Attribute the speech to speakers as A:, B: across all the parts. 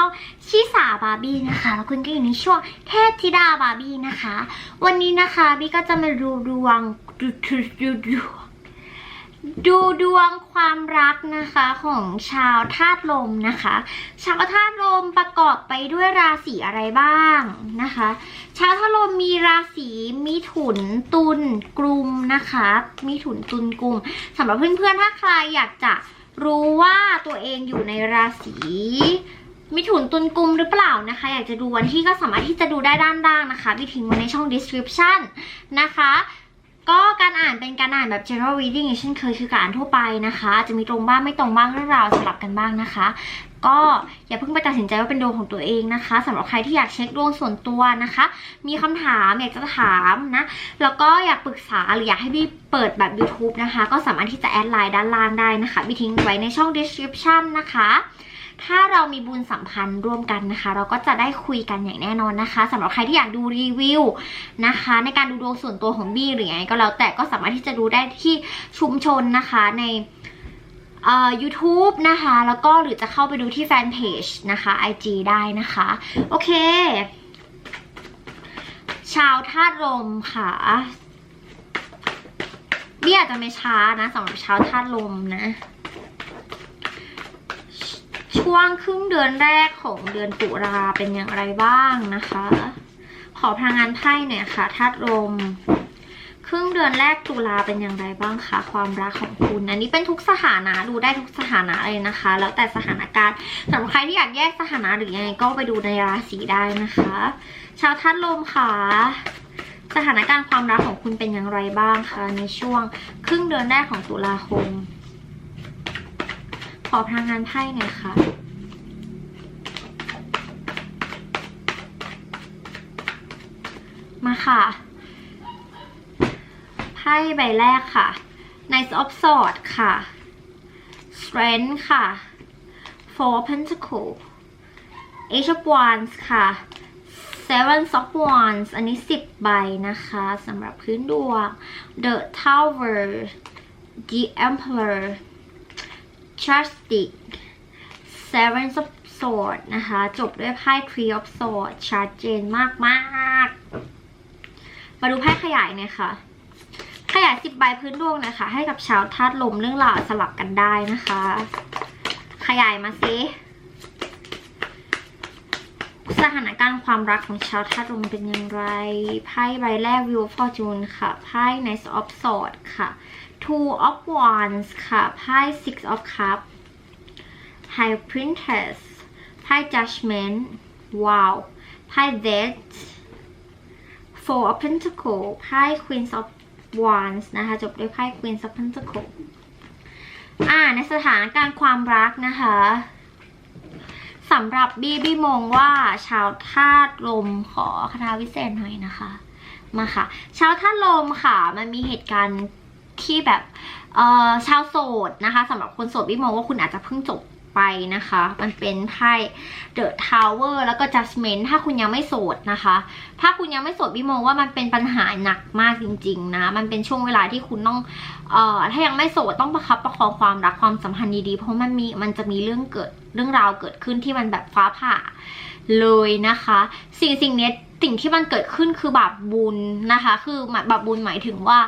A: ช่องชิสาบาร์บี้นะคะ แล้วคุณก็อยู่ในช่วงเทพธิดาบาร์บี้นะคะ วันนี้นะคะบี้ก็จะมาดูดวงดูดูดูดวงดูดวงความรักนะคะของชาวธาตุลมนะคะ ชาวธาตุลมประกอบไปด้วยราศีอะไรบ้างนะคะ ชาวธาตุลมมีราศีมิถุนตุลกลุ่มนะคะมิถุนตุลกลุ่มสำหรับเพื่อนๆถ้าใครอยากจะรู้ว่าตัวเองอยู่ในราศี มิถุนตุลกุมหรือเปล่านะคะ อยากจะดูวันที่ก็สามารถที่จะดูได้ด้านล่างนะคะพี่ทิ้งไว้ในช่อง description นะคะก็การอ่านเป็นการอ่านแบบ general reading เช่นเคยคือการอ่านทั่วไปนะคะ จะมีตรงบ้างไม่ตรงบ้างเรื่องราวสลับกันบ้างนะคะ ก็อย่าเพิ่งไปตัดสินใจว่าเป็นดวงของตัวเองนะคะสำหรับใครที่อยากเช็คดวงส่วนตัวนะคะ มีคำถามอยากจะถามนะแล้วก็อยากปรึกษาหรืออยากให้พี่เปิดแบบ YouTube นะคะ ก็สามารถที่จะแอดไลน์ด้านล่างได้นะคะพี่ทิ้งไว้ในช่อง description นะคะ ถ้าเรามีบุญสัมพันธ์ร่วมกันนะคะ เราก็จะได้คุยกันอย่างแน่นอนนะคะสำหรับใครที่อยากดูรีวิวนะคะ ในการดูดวงส่วนตัวของบี้หรือไงก็แล้วแต่ก็สามารถที่จะดูได้ที่ชุมชนนะคะในเอ่อ YouTube นะคะ แล้วก็หรือจะเข้าไปดูที่แฟนเพจนะคะ IG ได้นะคะ โอเค ชาวธาตุลมค่ะเบี้ยอาจจะไม่ช้านะสำหรับชาวธาตุลมนะ ช่วงครึ่งเดือนแรกของเดือนตุลาเป็นอย่างไรบ้างนะคะ ขอพลังงานไพ่หน่อยค่ะธาตุลม ครึ่งเดือนแรกตุลาเป็นอย่างไรบ้างคะความรักของคุณ อันนี้เป็นทุกสถานะดูได้ทุกสถานะเลยนะคะ แล้วแต่สถานการณ์สำหรับใครที่อยากแยกสถานะหรือยังไงก็ไปดูในราศีได้นะคะ ชาวธาตุลมค่ะสถานการณ์ความรักของคุณเป็นอย่างไรบ้างคะในช่วงครึ่งเดือนแรกของตุลาคม ขอพลังงานไพ่หน่อยค่ะ มาค่ะ ไพ่ใบแรกค่ะ Knight of Swords ค่ะ Strength ค่ะ Four Pentacles Ace of Wands ค่ะ Seven of Wands อันนี้ 10 ใบนะคะสำหรับพื้นดวง The Tower The Emperor Chastity Seven of Swords นะคะ จบด้วยไพ่ Three of Swords ชัดเจนมากๆมาดูไพ่ขยายหน่อยค่ะ ขยายสิบใบพื้นดวงนะคะ ให้กับชาวธาตุลมเรื่องราวสลับกันได้นะคะ ขยายมาสิสถานการณ์ความรักของชาวธาตุลมเป็นอย่างไร ไพ่ใบแรก Wheel of Fortune ค่ะ ไพ่ Knight of Swords ค่ะ Two of Wands ค่ะไพ่ Six of Cups High Princess ไพ่ Judgment ว้าวไพ่ Death Four of Pentacles ไพ่ Queen of Wands นะคะจบด้วยไพ่ Queen of Pentacles อ่าในสถานการณ์ความรักนะคะสำหรับบี้บี้มองว่าชาวธาตุลมขอคาถาวิเศษหน่อยนะคะ มาค่ะ ชาวธาตุลมค่ะ มันมีเหตุการณ์ ที่แบบเอ่อชาวโสดนะคะสำหรับคนโสดบี้มองว่าคุณอาจจะเพิ่งจบไปนะคะ มันเป็นไพ่ The Tower แล้วก็ Judgment ถ้าคุณยังไม่โสดนะคะ ถ้าคุณยังไม่โสดพี่มองว่ามันเป็นปัญหาหนักมากจริง ๆ นะ มันเป็นช่วงเวลาที่คุณต้องเอ่อถ้ายังไม่โสดต้องประคับประคองความรักความสัมพันธ์ดีๆ เพราะมันมีมันจะมีเรื่องเกิดเรื่องราวเกิดขึ้นที่มันแบบฟ้าผ่าเลยนะคะ สิ่งสิ่งนี้ สิ่งที่มันเกิดขึ้นคือบาปบุญนะคะ คือหมายบาปบุญหมายถึงว่า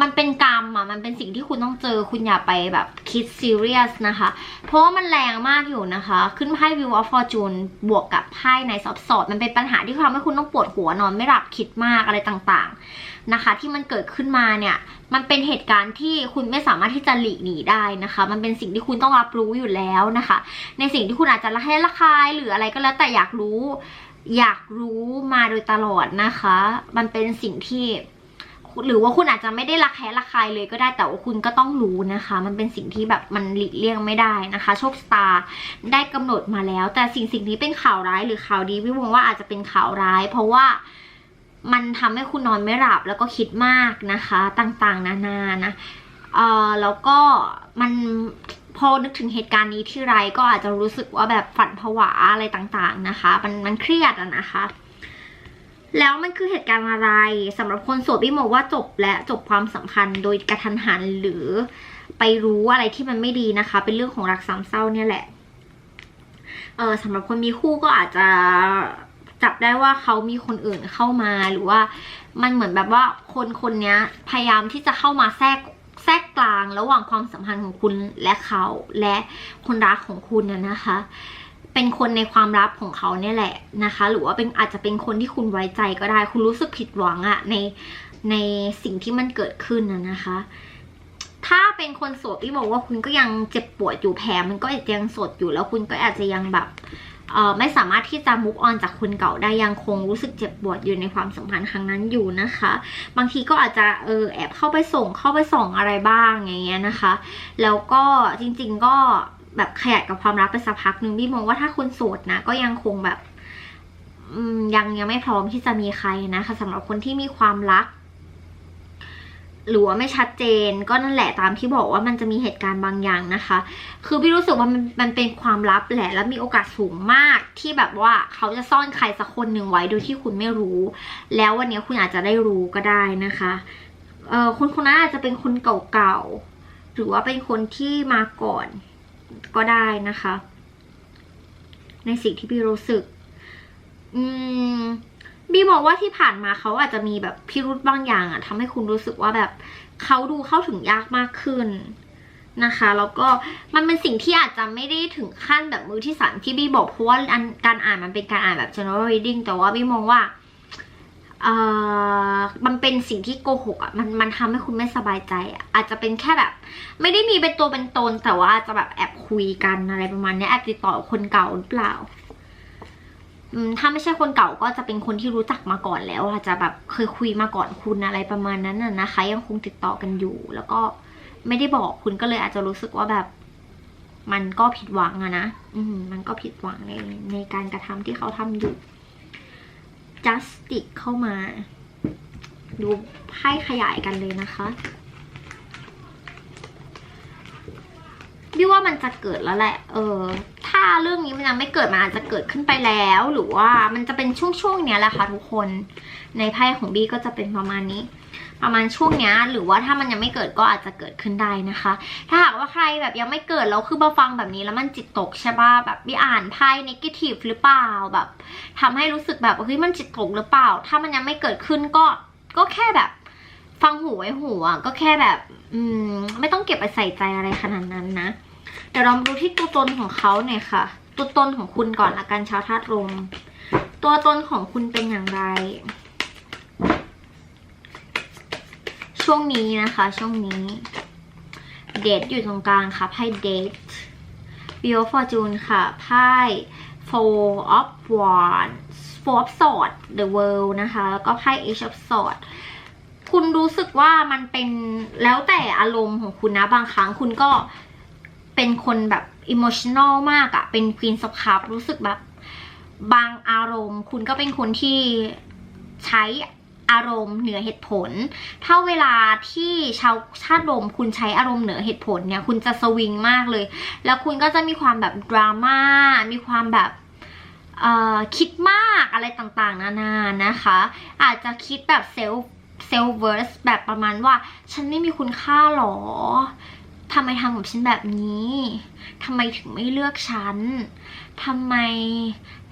A: มันเป็นกรรมอะมันเป็นสิ่งที่คุณต้องเจอคุณอย่าไปแบบคิดซีเรียสนะคะ เพราะว่ามันแรงมากอยู่นะคะ ขึ้นไพ่ View of Fortune บวกกับไพ่ในซอฟสอดมันเป็นปัญหาที่ทำให้คุณต้องปวดหัวนอนไม่หลับคิดมากอะไรต่างๆนะคะ ที่มันเกิดขึ้นมาเนี่ยมันเป็นเหตุการณ์ที่คุณไม่สามารถที่จะหลีกหนีได้นะคะ มันเป็นสิ่งที่คุณต้องรับรู้อยู่แล้วนะคะ ในสิ่งที่คุณอาจจะละให้ละคายหรืออะไรก็แล้วแต่อยากรู้ อยากรู้มาโดยตลอดนะคะ มันเป็นสิ่งที่ หรือว่าคุณอาจจะไม่ได้รักแค้ระคายเลยก็ได้แต่ว่าคุณก็ต้องรู้นะคะ มันเป็นสิ่งที่แบบมันหลีกเลี่ยงไม่ได้นะคะ โชคชะตาได้กำหนดมาแล้ว แต่สิ่งสิ่งนี้เป็นข่าวร้ายหรือข่าวดีวิวงว่าอาจจะเป็นข่าวร้าย เพราะว่ามันทำให้คุณนอนไม่หลับแล้วก็คิดมากนะคะ ต่างๆ นานานะเออแล้วก็มัน พอนึกถึงเหตุการณ์นี้ที่ไรก็อาจจะรู้สึกว่าแบบฝันผวาอะไรต่างๆนะคะ มันมันเครียดอะนะคะ แล้วมันคือเหตุการณ์อะไรสำหรับคนโสดพี่มองว่าจบและจบความสัมพันธ์โดยกระทันหันหรือไปรู้อะไรที่มันไม่ดีนะคะ เป็นเรื่องของรักสามเศร้าเนี่ยแหละเออสำหรับคนมีคู่ก็อาจจะจับได้ว่าเขามีคนอื่นเข้ามาหรือว่ามันเหมือนแบบว่าคนคนนี้พยายามที่จะเข้ามาแทรก แทรกกลางระหว่างความสัมพันธ์ของคุณและเขาและคนรักของคุณนะนะคะ เป็นคนในความลับของเขาเนี่ยแหละนะคะ หรือว่าเป็นอาจจะเป็นคนที่คุณไว้ใจก็ได้ คุณรู้สึกผิดหวังอะในในสิ่งที่มันเกิดขึ้นนะนะคะ ถ้าเป็นคนโสดที่บอกว่าคุณก็ยังเจ็บปวดอยู่แผลมันก็ยังสดอยู่แล้วคุณก็อาจจะยังแบบ ไม่สามารถที่จะมุกออนจากคนเก่าได้ยังคงรู้สึกเจ็บปวดอยู่ในความสัมพันธ์ครั้งนั้นอยู่นะคะ บางทีก็อาจจะเออแอบเข้าไปส่งเข้าไปส่องอะไรบ้างอย่างเงี้ยนะคะ แล้วก็จริง ๆก็แบบขยายกับความรักไปสักพักหนึ่งพี่มองว่าถ้าคุณโสดนะก็ยังคงแบบยังยังไม่พร้อมที่จะมีใครนะคะสำหรับคนที่มีความรัก หรือว่าไม่ชัดเจน ก็นั่นแหละตามที่บอกว่ามันจะมีเหตุการณ์บางอย่างนะคะ คือพี่รู้สึกว่ามันมันเป็นความลับแหละ แล้วมีโอกาสสูงมากที่แบบว่าเขาจะซ่อนใครสักคนหนึ่งไว้โดยที่คุณไม่รู้ แล้ววันนี้คุณอาจจะได้รู้ก็ได้นะคะเออคนคนนั้นอาจจะเป็นคนเก่าๆหรือว่าเป็นคนที่มาก่อนก็ได้นะคะ ในสิ่งที่พี่รู้สึก อืม บีมองว่าที่ผ่านมาเขาอาจจะมีแบบพิรุธบางอย่างอะทำให้คุณรู้สึกว่าแบบเขาดูเข้าถึงยากมากขึ้นนะคะแล้วก็มันเป็นสิ่งที่อาจจะไม่ได้ถึงขั้นแบบมือที่สามที่บีบอกเพราะว่าการอ่านมันเป็นการอ่านแบบ general reading แต่ว่าบีมองว่าเออมันเป็นสิ่งที่โกหกอะมันมันทำให้คุณไม่สบายใจอะอาจจะเป็นแค่แบบ ไม่ได้มีเป็นตัวเป็นตน แต่ว่าอาจจะแบบแอบคุยกันอะไรประมาณนี้แอบติดต่อคนเก่าหรือเปล่า ถ้าไม่ใช่คนเก่าก็จะเป็นคนที่รู้จักมาก่อนแล้วอาจจะแบบเคยคุยมาก่อนคุณอะไรประมาณนั้นน่ะนะคะ ยังคงติดต่อกันอยู่ แล้วก็ไม่ได้บอกคุณก็เลยอาจจะรู้สึกว่าแบบ มันก็ผิดหวังอะนะอืมมันก็ผิดหวังในในการกระทำที่เขาทำอยู่ justice เข้ามา ดูไพ่ขยายกันเลยนะคะ พี่ว่ามันจะเกิดแล้วแหละ เออ ถ้าเรื่องนี้มันยังไม่เกิดมันอาจจะเกิดขึ้นไปแล้ว หรือว่ามันจะเป็นช่วงๆเนี้ยแหละค่ะทุกคน ในไพ่ของบี้ก็จะเป็นประมาณนี้ ประมาณช่วงเนี้ย หรือว่าถ้ามันยังไม่เกิดก็อาจจะเกิดขึ้นได้นะคะ ถ้าหากว่าใครแบบยังไม่เกิดแล้วคือมาฟังแบบนี้แล้วมันจิตตกใช่ป่ะแบบบี้อ่านไพ่นกาทีฟหรือเปล่าแบบทำให้รู้สึกแบบเฮ้ยมันจิตตกหรือเปล่า ถ้ามันยังไม่เกิดขึ้นก็ก็แค่แบบ ฟังหูไว้หูอะก็แค่แบบ อืม ไม่ต้องเก็บไปใส่ใจอะไรขนาดนั้นนะ เดี๋ยวเรามาดูที่ตัวตนของเขาหน่อยค่ะ ตัวตนของคุณก่อนละกันชาวธาตุลมตัวตนของคุณเป็นอย่างไร ช่วงนี้นะคะ ช่วงนี้เดทอยู่ตรงกลางค่ะไพ่เดท w h e e l of Fortune ค่ะไพ่ Four of Wands Four of Swords The World นะคะ แล้วก็ไพ่ Age of Swords คุณรู้สึกว่ามันเป็นแล้วแต่อารมณ์ของคุณนะ บางครั้งคุณก็เป็นคนแบบอิโมชัน a ลมากอะเป็น Queen of Cups รู้สึกแบบ บางอารมณ์ คุณก็เป็นคนที่ใช้อารมณ์เหนือเหตุผล ถ้าเวลาที่ชาวชาติลมคุณใช้อารมณ์เหนือเหตุผลเนี่ย คุณจะสวิงมากเลย แล้วคุณก็จะมีความแบบดราม่า มีความแบบเออคิดมากอะไรต่างๆ นานานะคะ อาจจะคิดแบบเซล เซลเวิร์สแบบประมาณว่า ฉันไม่มีคุณค่าหรอทำไมทำกับฉันแบบนี้ทำไมถึงไม่เลือกฉันทำไม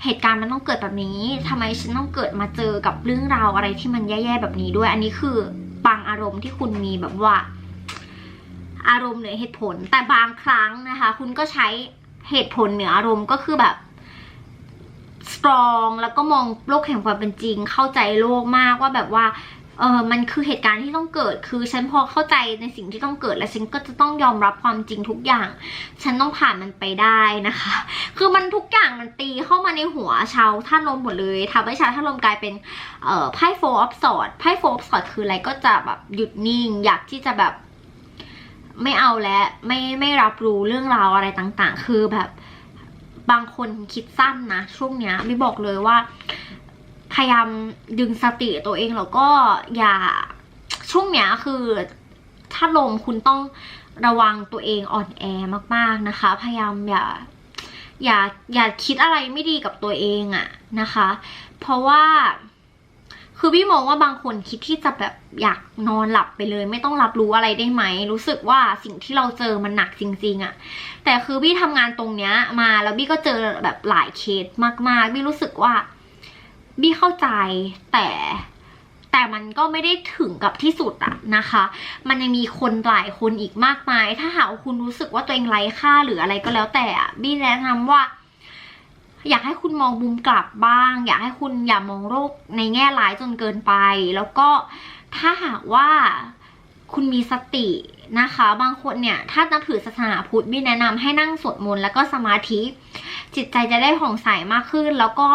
A: เหตุการณ์มันต้องเกิดแบบนี้ทำไมฉันต้องเกิดมาเจอกับเรื่องราวอะไรที่มันแย่ๆแบบนี้ด้วย อันนี้คือบางอารมณ์ที่คุณมีแบบว่า อารมณ์เหนือเหตุผล แต่บางครั้งนะคะ คุณก็ใช้เหตุผลเหนืออารมณ์ก็คือแบบสตรองแล้วก็มองโลกแห่งความเป็นจริง เข้าใจโลกมากว่าแบบว่า เออมันคือเหตุการณ์ที่ต้องเกิด คือฉันพอเข้าใจในสิ่งที่ต้องเกิด และฉันก็จะต้องยอมรับความจริงทุกอย่าง ฉันต้องผ่านมันไปได้นะคะ คือมันทุกอย่างมันตีเข้ามาในหัวชาวท่านลมหมดเลยทำให้ชาวท่านลมกลายเป็นเอ่อไพ่โฟออฟสอดไพ่โฟออฟสอดคืออะไรก็จะแบบหยุดนิ่ง อยากที่จะแบบ ไม่เอาแล้วไม่ไม่รับรู้เรื่องราวอะไรต่าง ๆ คือแบบบางคนคิดสั้นนะช่วงเนี้ยไม่บอกเลยว่า พยายามดึงสติตัวเองแล้วก็อย่าช่วงเนี้ยคือถ้าลมคุณต้องระวังตัวเองอ่อนแอมากๆนะคะ พยายามอย่าอย่าอย่าคิดอะไรไม่ดีกับตัวเองอะนะคะ เพราะว่า คือพี่มองว่าบางคนคิดที่จะแบบอยากนอนหลับไปเลย ไม่ต้องรับรู้อะไรได้ไหม รู้สึกว่าสิ่งที่เราเจอมันหนักจริง ๆอะแต่คือพี่ทำงานตรงเนี้ย มาแล้วพี่ก็เจอแบบหลายเคสมากๆพี่รู้สึกว่า บี้เข้าใจแต่แต่มันก็ไม่ได้ถึงกับที่สุดอะนะคะ มันยังมีคนหลายคนอีกมากมาย ถ้าหากคุณรู้สึกว่าตัวเองไร้ค่าหรืออะไรก็แล้วแต่อะบี้แนะนำว่า อยากให้คุณมองมุมกลับบ้าง อยากให้คุณอย่ามองโลกในแง่ร้ายจนเกินไป แล้วก็ถ้าหากว่าคุณมีสตินะคะ บางคนเนี่ย ถ้านับถือศาสนาพุทธบี้แนะนำให้นั่งสวดมนต์แล้วก็สมาธิ จิตใจจะได้ผ่องใสมากขึ้นแล้วก็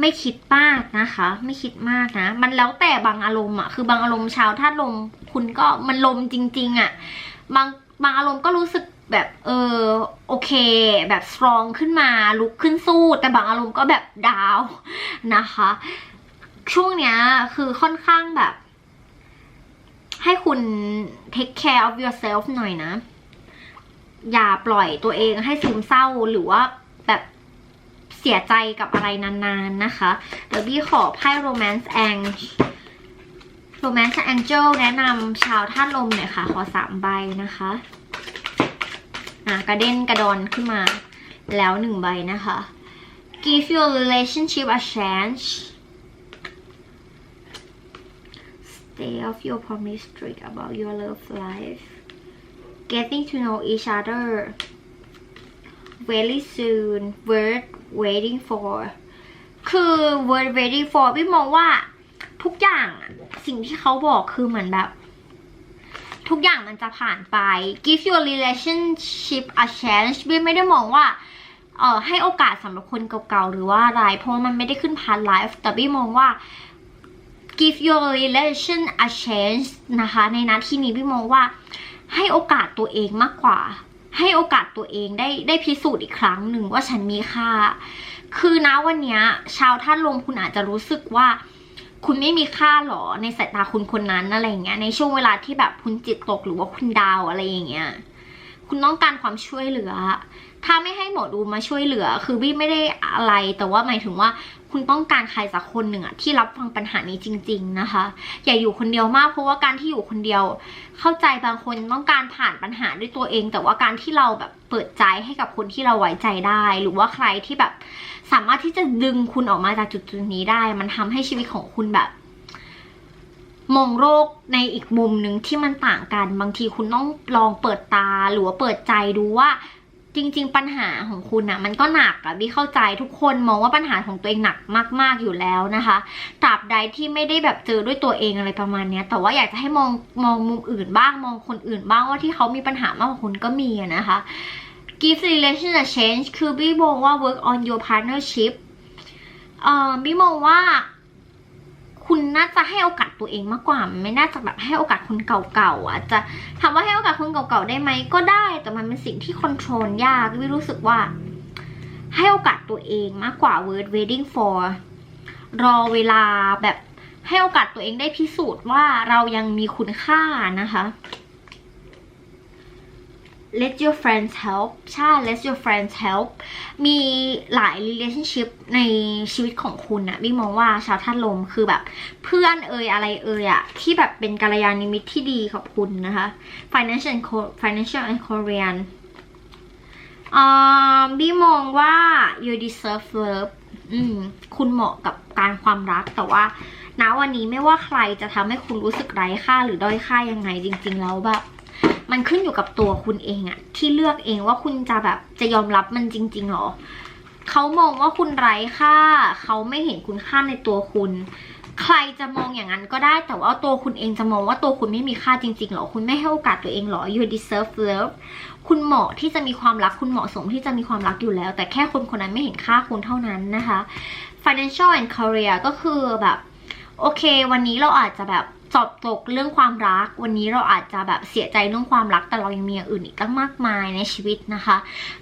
A: ไม่คิดมากนะคะ ไม่คิดมากนะ มันแล้วแต่บางอารมณ์อะคือบางอารมณ์เช้าวธาลมคุณก็มันลมจริง ๆอะบางบางอารมณ์ก็รู้สึกแบบเออโอเค แบบสตรองขึ้นมาลุกขึ้นสู้ แต่บางอารมณ์ก็แบบดาวนะคะ ช่วงเนี้ยคือค่อนข้างแบบ ให้คุณ take care of yourself หน่อยนะ อย่าปล่อยตัวเองให้ซึมเศร้าหรือว่าแบบ เสียใจกับอะไรนานๆนะคะ เดี๋ยวบี้ขอไพ่ romance ang romance angel แนะนำชาวท่าตุลมหน่อยค่ะ ขอสามใบนะคะอะกระเด็นกระดอนขึ้นมาแล้วหนึ่งใบนะคะ give your relationship a chance stay off your promise strict about your love life getting to know each other very soon word waiting for คือ word waiting for พี่มองว่าทุกอย่างสิ่งที่เขาบอกคือเหมือนแบบ ทุกอย่างมันจะผ่านไป give your relationship a chance พี่ไม่ได้มองว่าเอ่อให้โอกาสสำหรับคนเก่าๆ หรือว่าอะไร เพราะมันไม่ได้ขึ้นผ่านไลฟ์แต่พี่มองว่า give your relation a chance นะคะ ในนัดที่นี้พี่มองว่าให้โอกาสตัวเองมากกว่า ให้โอกาสตัวเองได้ได้พิสูจน์อีกครั้งหนึ่งว่าฉันมีค่า คือนะวันนี้ชาวท่านลมคุณอาจจะรู้สึกว่า คุณไม่มีค่าหรอในสายตาคุณคนนั้นอะไรอย่างเงี้ยในช่วงเวลาที่แบบคุณจิตตกหรือว่าคุณดาวอะไรอย่างเงี้ยคุณต้องการความช่วยเหลือ ถ้าไม่ให้หมอดูมาช่วยเหลือ คือวี่ไม่ได้อะไร แต่ว่าหมายถึงว่า คุณต้องการใครสักคนหนึ่งอะที่รับฟังปัญหานี้จริง ๆนะคะ อย่าอยู่คนเดียวมากเพราะว่าการที่อยู่คนเดียว เข้าใจบางคนต้องการผ่านปัญหาด้วยตัวเอง แต่ว่าการที่เราแบบเปิดใจให้กับคนที่เราไว้ใจได้ หรือว่าใครที่แบบสามารถที่จะดึงคุณออกมาจากจุดจุดนี้ได้ มันทำให้ชีวิตของคุณแบบ มองโลกในอีกมุมหนึ่งที่มันต่างกัน บางทีคุณต้องลองเปิดตาหรือว่าเปิดใจดูว่า จริง ๆ ปัญหาของคุณอะมันก็หนักอะวิเข้าใจทุกคนมองว่าปัญหาของตัวเองหนักมากๆอยู่แล้วนะคะตราบใดที่ไม่ได้แบบเจอด้วยตัวเองอะไรประมาณนี้แต่ว่าอยากจะให้มองมองมุมอื่นบ้างมองคนอื่นบ้างว่าที่เขามีปัญหามากกว่าคุณก็มีนะคะ give relation a change คือพี่มองว่า work on your partnership เอ่อพี่มองว่า คุณน่าจะให้โอกาสตัวเองมากกว่า ไม่น่าจะแบบให้โอกาสคนเก่าๆอะจะถามว่าให้โอกาสคนเก่าๆได้ไหมก็ได้ แต่มันเป็นสิ่งที่คอนโทรลยากวิรู้สึกว่า ให้โอกาสตัวเองมากกว่า word waiting for รอเวลาแบบให้โอกาสตัวเองได้พิสูจน์ว่าเรายังมีคุณค่านะคะ let your friends help ใช่ let your friends help มีหลาย relationship ในชีวิตของคุณอะบิ๊กมองว่าชาวธาตุลมคือแบบ เพื่อนเอ่ยอะไรเอ่ยอะที่แบบเป็นกัลยาณมิตรที่ดีกับคุณนะคะ financial and financial and Korean อ่าบิ๊กมองว่า you deserve love อืมคุณเหมาะกับการความรักแต่ว่าณวันนี้ไม่ว่าใครจะทำให้คุณรู้สึกไร้ค่าหรือด้อยค่ายังไงจริง ๆ แล้วแบบ มันขึ้นอยู่กับตัวคุณเองอะที่เลือกเองว่าคุณจะแบบจะยอมรับมันจริง ๆหรอเขามองว่าคุณไร้ค่า เขาไม่เห็นคุณค่าในตัวคุณ ใครจะมองอย่างนั้นก็ได้แต่ว่าตัวคุณเองจะมองว่าตัวคุณไม่มีค่าจริงๆหรอ คุณไม่ให้โอกาสตัวเองหรอ you deserve love คุณเหมาะที่จะมีความรักคุณเหมาะสมที่จะมีความรักอยู่แล้ว แต่แค่คนคนนั้นไม่เห็นค่าคุณเท่านั้นนะคะ financial and career ก็คือแบบ โอเค วันนี้เราอาจจะแบบ จบตกเรื่องความรัก วันนี้เราอาจจะแบบเสียใจเรื่องความรัก แต่เรายังมีอย่างอื่นอีกตั้งมากมายในชีวิตนะคะ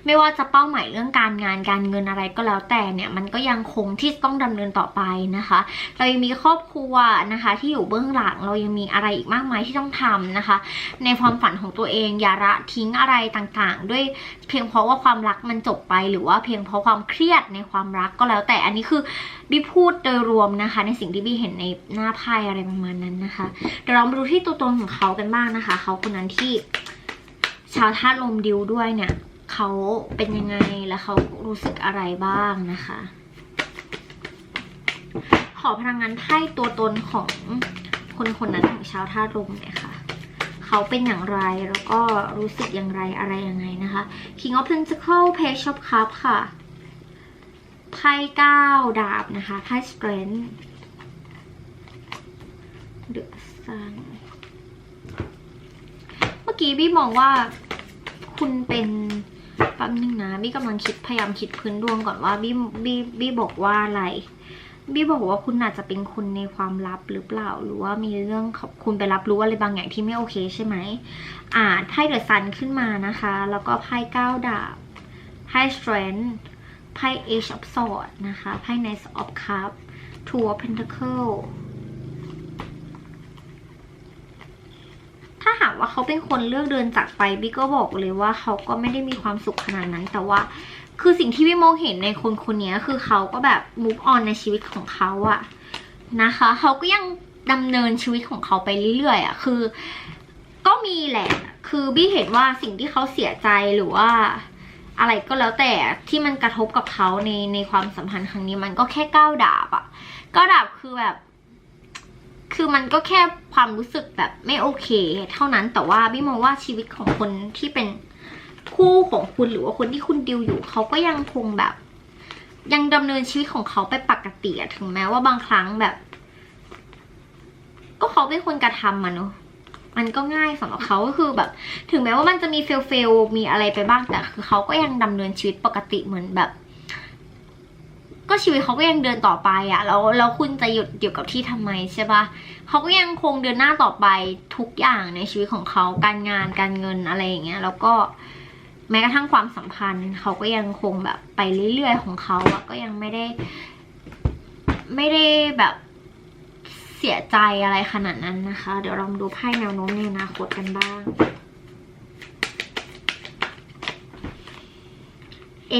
A: ไม่ว่าจะเป้าหมายเรื่องการงานการเงินอะไรก็แล้วแต่เนี่ยมันก็ยังคงที่ต้องดำเนินต่อไปนะคะ เรายังมีครอบครัวนะคะ ที่อยู่เบื้องหลังเรายังมีอะไรอีกมากมายที่ต้องทำนะคะ ในความฝันของตัวเองอย่าละทิ้งอะไรต่างๆ ด้วยเพียงเพราะว่าความรักมันจบไป หรือว่าเพียงเพราะความเครียดในความรักก็แล้วแต่อันนี้คือ บีพูดโดยรวมนะคะ ในสิ่งที่บีเห็นในหน้าไพ่อะไรประมาณนั้นนะคะเดี๋ยวเรามาดูที่ตัวตนของเขากันบ้างนะคะ เขาคนนั้นที่ชาวธาตุลมดิวด้วยเนี่ยเขาเป็นยังไงและเขารู้สึกอะไรบ้างนะคะ ขอพลังงานไพ่ตัวตนของคนคนนั้นของชาวธาตุลมเนี่ยค่ะเขาเป็นอย่างไรแล้วก็รู้สึกอย่างไรอะไรยังไงนะคะ King of Pentacles Page of Cups ค่ะ ไพ่เก้าดาบนะคะ ไพ่ Strength The Sun เมื่อกี้บี้มองว่าคุณเป็นแป๊บนึงนะ บี้กำลังคิดพยายามคิดพื้นดวงก่อนว่าบี้บี้บี้บอกว่าอะไร บี้บอกว่าคุณอาจจะเป็นคนในความลับหรือเปล่า หรือว่ามีเรื่องของคุณไปรับรู้อะไรบางอย่างที่ไม่โอเคใช่ไหมอ่าไพ่เดือะซันขึ้นมานะคะ แล้วก็ไพ่เก้าดาบไพ่ strength ไพ่ age of swords นะคะไพ่ knight of cup two of pentacle ถ้าหากว่าเขาเป็นคนเลือกเดินจากไปบี้ก็บอกเลยว่าเขาก็ไม่ได้มีความสุขขนาดนั้น แต่ว่าคือสิ่งที่พี่มองเห็นในคนคนนี้คือเขาก็แบบ move on ในชีวิตของเขาอะนะคะเขาก็ยังดำเนินชีวิตของเขาไปเรื่อยๆอะคือ ก็มีแหละ คือบี้เห็นว่าสิ่งที่เขาเสียใจหรือว่า อะไรก็แล้วแต่ที่มันกระทบกับเขาในในความสัมพันธ์ครั้งนี้มันก็แค่ก้าวดาบอะก้าวดาบคือแบบ คือมันก็แค่ความรู้สึกแบบไม่โอเค เท่านั้นแต่ว่าบี้มองว่าชีวิตของคนที่เป็นคู่ของคุณหรือว่าคนที่คุณดิวอยู่เขาก็ยังคงแบบ ยังดำเนินชีวิตของเขาไปปกติถึงแม้ว่าบางครั้งแบบ ก็เขาเป็นคนกระทำมันเนอะ มันก็ง่ายสำหรับเขาก็คือแบบ ถึงแม้ว่ามันจะมีเฟลเฟลมีอะไรไปบ้างแต่คือเขาก็ยังดำเนินชีวิตปกติเหมือนแบบ ก็ชีวิตเขาก็ยังเดินต่อไปอะ่ะแล้วแล้วคุณจะหยุดอยู่กับที่ทำไมใช่ปะเขาก็ยังคงเดินหน้าต่อไปทุกอย่างในชีวิตของเขาการงานการเงินอะไรอย่างเงี้ย แล้วก็แม้กระทั่งความสัมพันธ์เขาก็ยังคงแบบไปเรื่อยๆของเขาอะก็ยังไม่ได้ ไม่ได้แบบ เสียใจอะไรขนาดนั้นนะคะ เดี๋ยวเราดูไพ่แนวโน้มในอนาคตกันบ้าง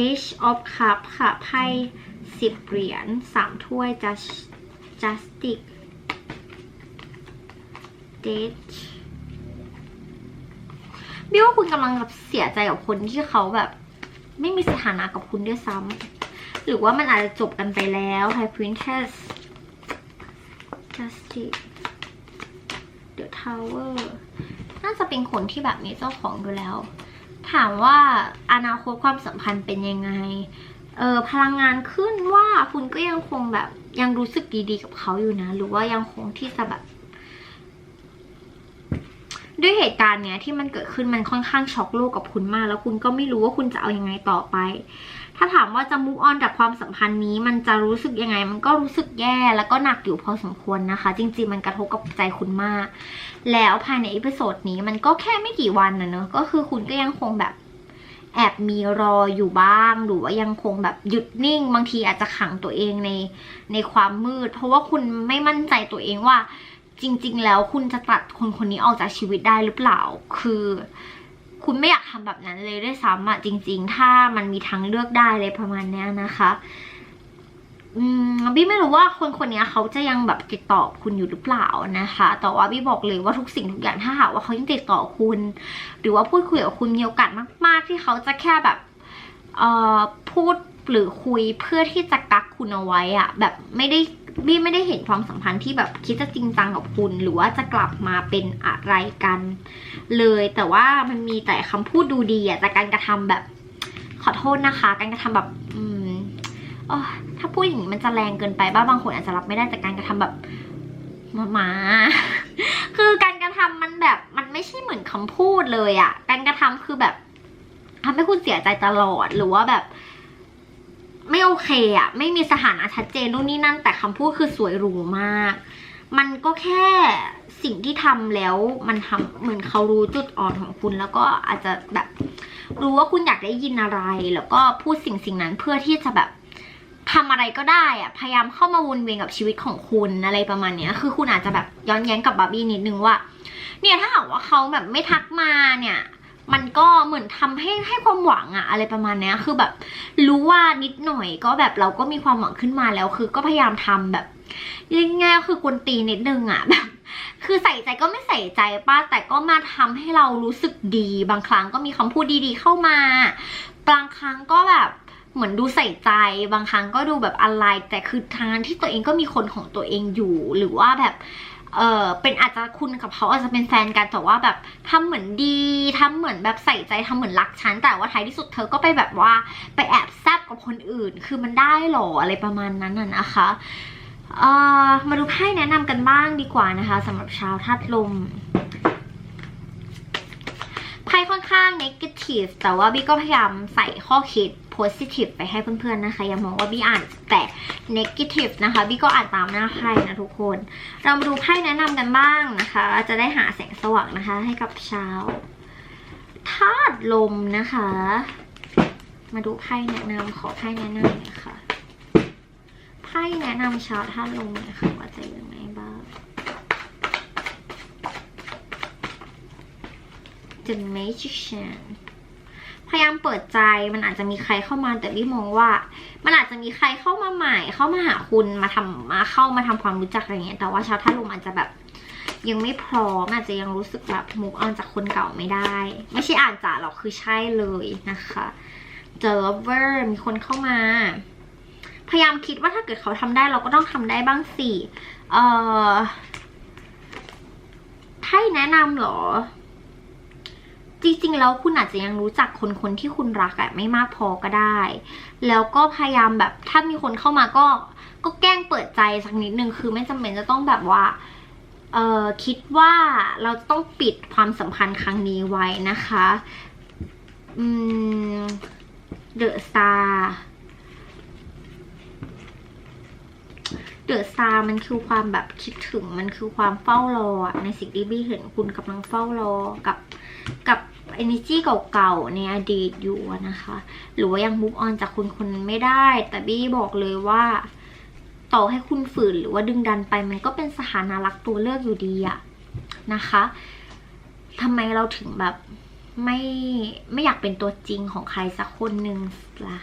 A: Age of Cup ค่ะ ไพ่สิบเหรียญสามถ้วย Just Justice Date บิวว่าคุณกำลังแบบเสียใจกับคนที่เขาแบบ ไม่มีสถานะกับคุณด้วยซ้ำหรือว่ามันอาจจะจบกันไปแล้ว High Princess Justice The Tower น่าจะเป็นคนที่แบบมีเจ้าของอยู่แล้ว ถามว่าอนาคตความสัมพันธ์เป็นยังไง เออพลังงานขึ้นว่าคุณก็ยังคงแบบยังรู้สึกดีๆกับเขาอยู่นะ หรือว่ายังคงที่จะแบบด้วยเหตุการณ์เนี้ยที่มันเกิดขึ้นมันค่อนข้างช็อกโลกกับคุณมาก แล้วคุณก็ไม่รู้ว่าคุณจะเอายังไงต่อไป ถ้าถามว่าจะมุกออนจากความสัมพันธ์นี้ มันจะรู้สึกยังไง มันก็รู้สึกแย่แล้วก็หนักอยู่พอสมควรนะคะ จริงๆ มันกระทบกับใจคุณมาก แล้วภายในอีพิโซดนี้มันก็แค่ไม่กี่วันนะเนอะก็คือคุณก็ยังคงแบบแอบมีรออยู่บ้าง หรือว่ายังคงแบบหยุดนิ่ง บางทีอาจจะขังตัวเองในในความมืด เพราะว่าคุณไม่มั่นใจตัวเองว่า จริง ๆ แล้วคุณจะตัดคนคนนี้ออกจากชีวิตได้หรือเปล่า คือ คุณไม่อยากทำแบบนั้นเลยด้วยซ้ำอะจริง ๆ ถ้ามันมีทางเลือกได้เลยประมาณนี้นะคะอืมบี้ไม่รู้ว่าคนคนนี้เขาจะยังแบบติดต่อคุณอยู่หรือเปล่านะคะ แต่ว่าบี้บอกเลยว่าทุกสิ่งทุกอย่างถ้าหากว่าเขายังติดต่อคุณ หรือว่าพูดคุยกับคุณมีโอกาสมาก ๆ ที่เขาจะแค่แบบเอ่อพูดหรือคุยเพื่อที่จะกักคุณเอาไว้อะแบบไม่ได้ บี้ไม่ได้เห็นความสัมพันธ์ที่แบบคิดจะจริงจังกับคุณ หรือว่าจะกลับมาเป็นอะไรกัน เลยแต่ว่ามันมีแต่คำพูดดูดีอะแต่การกระทำแบบขอโทษนะคะ การกระทำแบบอืมอถ้าพูดอย่างนี้มันจะแรงเกินไปบ้างบางคนอาจจะรับไม่ได้แต่การกระทำแบบมามาคือการกระทำมันแบบมันไม่ใช่เหมือนคำพูดเลยอะการกระทำคือแบบทำให้คุณเสียใจตลอดหรือว่าแบบ ไม่โอเคอะไม่มีสถานะชัดเจนนู่นนี่นั่น แต่คำพูดคือสวยหรูมาก มันก็แค่สิ่งที่ทำแล้วมันทำเหมือนเขารู้จุดอ่อนของคุณแล้วก็อาจจะแบบรู้ว่าคุณอยากได้ยินอะไร แล้วก็พูดสิ่งสิ่งนั้นเพื่อที่จะแบบทำอะไรก็ได้อะพยายามเข้ามาวนเวียนกับชีวิตของคุณอะไรประมาณเนี้ย คือคุณอาจจะแบบย้อนแย้งกับบาร์บี้นิดนึงว่า เนี่ยถ้าหากว่าเขาแบบไม่ทักมาเนี่ย มันก็เหมือนทำให้ให้ความหวังอะอะไรประมาณเนี้ยคือแบบ รู้ว่านิดหน่อยก็แบบเราก็มีความหวังขึ้นมาแล้ว คือก็พยายามทำแบบง่ายๆคือกวนตีนิดนึงอะแบบคือใส่ใจก็ไม่ใส่ใจป้าแต่ก็มาทำให้เรารู้สึกดี บางครั้งก็มีคำพูดดีๆเข้ามา บางครั้งก็แบบเหมือนดูใส่ใจ บางครั้งก็ดูแบบอะไร แต่คือทางที่ตัวเองก็มีคนของตัวเองอยู่ หรือว่าแบบ เออเป็นอาจจะคุณกับเขาอาจจะเป็นแฟนกันแต่ว่าแบบทำเหมือนดีทำเหมือนแบบใส่ใจทำเหมือนรักฉันแต่ว่าท้ายที่สุดเธอก็ไปแบบว่าไปแอบแซบกับคนอื่น คือมันได้หรออะไรประมาณนั้นน่ะนะคะเออมาดูไพ่แนะนำกันบ้างดีกว่านะคะสำหรับชาวธาตุลมไพ่ค่อนข้าง negative แต่ว่าบี้ก็พยายามใส่ข้อคิด positive ไปให้เพื่อนๆนะคะ อย่ามองว่าบี้อ่านแต่ negative นะคะบี้ก็อ่านตามหน้าไพ่นะทุกคน เรามาดูไพ่แนะนำกันบ้างนะคะ จะได้หาแสงสว่างนะคะ ให้กับเช้าธาตุลมนะคะ มาดูไพ่แนะนำขอไพ่แนะนำน่อยค่ะไพ่แนะนำชาธาตุลมน่อยค่ะว่าจะยังไงบ้าง The Magician พยายามเปิดใจมันอาจจะมีใครเข้ามาแต่พี่มองว่า มันอาจจะมีใครเข้ามาใหม่ เข้ามาหาคุณมาทำมาเข้ามาทำความรู้จักอะไรเงี้ยแต่ว่าชาวธาตุลมอาจจะแบบยังไม่พร้อมอาจจะยังรู้สึกแบบมุกออนจากคนเก่าไม่ได้ ไม่ใช่อ่านจ่าหรอกคือใช่เลยนะคะ เจอเวอร์มีคนเข้ามา พยายามคิดว่าถ้าเกิดเขาทำได้เราก็ต้องทำได้บ้างสิเอ่อไพ่แนะนำเหรอ จริงๆแล้วคุณอาจจะยังรู้จักคนคนที่คุณรักอะไม่มากพอก็ได้ แล้วก็พยายามแบบถ้ามีคนเข้ามาก็ก็แกล้งเปิดใจสักนิดนึงคือไม่จำเป็นจะต้องแบบว่าเออคิดว่าเราต้องปิดความสัมพันธ์ครั้งนี้ไว้นะคะอืมเดอะสตาร์เดอะสตาร์มันคือความแบบคิดถึงมันคือความเฝ้ารอในสิ่งที่บี้เห็นคุณกำลังเฝ้ารอกับกับ energy เก่าๆ ในอดีตอยู่นะคะ หรือว่ายัง move on จากคุณคนนั้นไม่ได้ แต่บี้บอกเลยว่า ต่อให้คุณฝืนหรือว่าดึงดันไป มันก็เป็นสถานะรักตัวเลือกอยู่ดีอะนะคะทำไมเราถึงแบบไม่ไม่อยากเป็นตัวจริงของใครสักคนหนึ่งล่ะ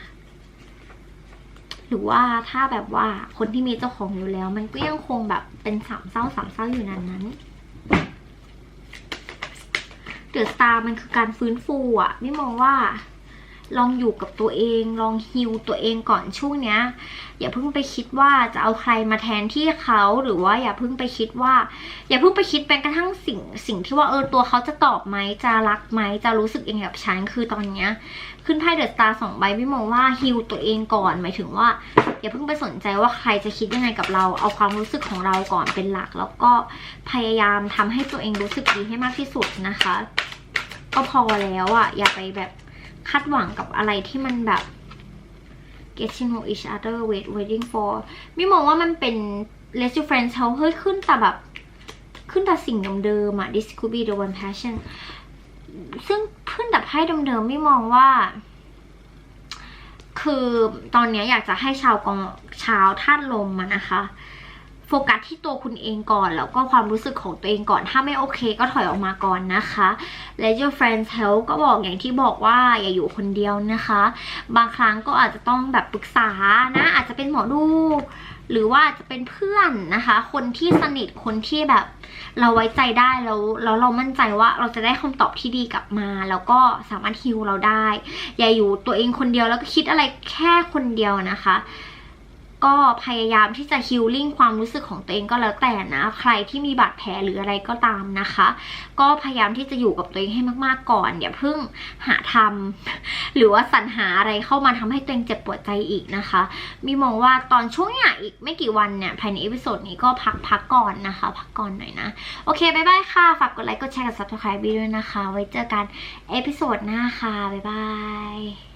A: หรือว่าถ้าแบบว่าคนที่มีเจ้าของอยู่แล้ว มันก็ยังคงแบบเป็นสามเศร้าสามเศร้าอยู่นั้นนั้น เดอะสตาร์มันคือการฟื้นฟูอะไม่มองว่า ลองอยู่กับตัวเอง ลองฮิวตัวเองก่อนช่วงเนี้ย อย่าเพิ่งไปคิดว่าจะเอาใครมาแทนที่เขาหรือว่าอย่าเพิ่งไปคิดว่า อย่าเพิ่งไปคิดเป็นกระทั่งสิ่งสิ่งที่ว่าเออตัวเขาจะตอบไหมจะรักไหมจะรู้สึกยังไงกับฉันคือตอนเนี้ย ขึ้นไพ่เดอะสตาร์สองใบพี่มองว่าฮิวตัวเองก่อนหมายถึงว่า อย่าเพิ่งไปสนใจว่าใครจะคิดยังไงกับเรา เอาความรู้สึกของเราก่อนเป็นหลัก แล้วก็พยายามทำให้ตัวเองรู้สึกดีให้มากที่สุดนะคะ ก็พอแล้วอะอย่าไปแบบคาดหวังกับอะไรที่มันแบบ get to know each other wait waiting for ม่มองว่ามันเป็น let your friends tell เฮ้ยขึ้นแต่แบบ ขึ้นแต่สิ่งเดิมๆอะ this could be the one passion ซึ่งขึ้นแต่ไพ่เดิมๆไม่มองว่า คือตอนนี้อยากจะให้ชาวกองชาวธาตุลมอะนะคะ โฟกัสที่ตัวคุณเองก่อน แล้วก็ความรู้สึกของตัวเองก่อน ถ้าไม่โอเคก็ถอยออกมาก่อนนะคะ และ your friends help ก็บอกอย่างที่บอกว่าอย่าอยู่คนเดียวนะคะ บางครั้งก็อาจจะต้องแบบปรึกษานะ อาจจะเป็นหมอดู หรือว่าจะเป็นเพื่อนนะคะ คนที่สนิทคนที่แบบเราไว้ใจได้แล้วแล้วเรามั่นใจว่าเราจะได้คำตอบที่ดีกลับมา แล้วก็สามารถฮิวเราได้ อย่าอยู่ตัวเองคนเดียวแล้วก็คิดอะไรแค่คนเดียวนะคะ ก็พยายามที่จะฮิลลิ่งความรู้สึกของตัวเองก็แล้วแต่นะ ใครที่มีบาดแผลหรืออะไรก็ตามนะคะ ก็พยายามที่จะอยู่กับตัวเองให้มากๆก่อนอย่าเพิ่งหาทำหรือว่าสรรหาอะไรเข้ามาทำให้ตัวเองเจ็บปวดใจอีกนะคะ มีมองว่าตอนช่วงเนี้ยอีกไม่กี่วันเนี่ยภายในเอพิโซดนี้ก็พักพักก่อนนะคะ พักก่อนหน่อยนะ โอเคบายบายค่ะ ฝากกดไลค์กดแชร์กับ subscribe ด้วยนะคะ ไว้เจอกันเอพิโซดหน้าค่ะบ๊ายบาย